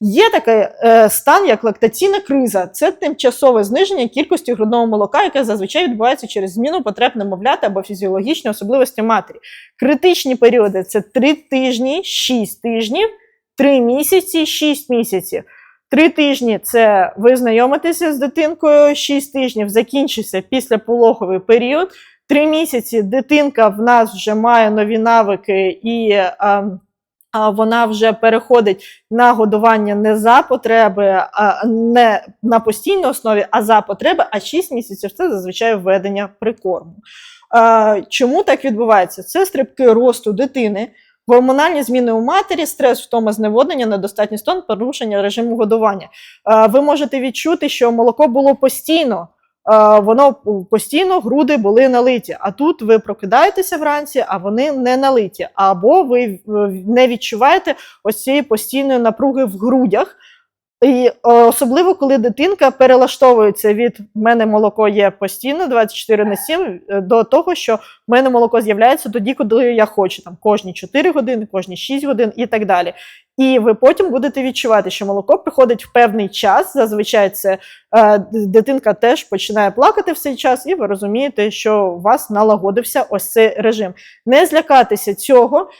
Є такий е, стан, як лактаційна криза. Це тимчасове зниження кількості грудного молока, яке зазвичай відбувається через зміну потреб немовляти або фізіологічні особливості матері. Критичні періоди це 3 тижні, 6 тижнів, 3 місяці, 6 місяців. Три тижні це ви знайомитеся з дитинкою, 6 тижнів закінчиться післяпологовий період. Три місяці дитинка в нас вже має нові навики і а, вона вже переходить на годування не за потреби, не на постійній основі, а за потреби. А 6 місяців це зазвичай введення прикорму. Чому так відбувається? Це стрибки росту дитини. Гормональні зміни у матері, стрес, втома, зневоднення, недостатній стон, порушення режиму годування. Ви можете відчути, що молоко було постійно, воно постійно груди були налиті. А тут ви прокидаєтеся вранці, а вони не налиті. Або ви е, не відчуваєте ось цієї постійної напруги в грудях. І е, особливо, коли дитинка перелаштовується від мене молоко є постійно 24 на 7 е, до того, що в мене молоко з'являється тоді, коли я хочу, там кожні 4 години, кожні 6 годин і так далі. І ви потім будете відчувати, що молоко приходить в певний час. Зазвичай це е, дитинка теж починає плакати в цей час, і ви розумієте, що у вас налагодився ось цей режим. Не злякатися цього.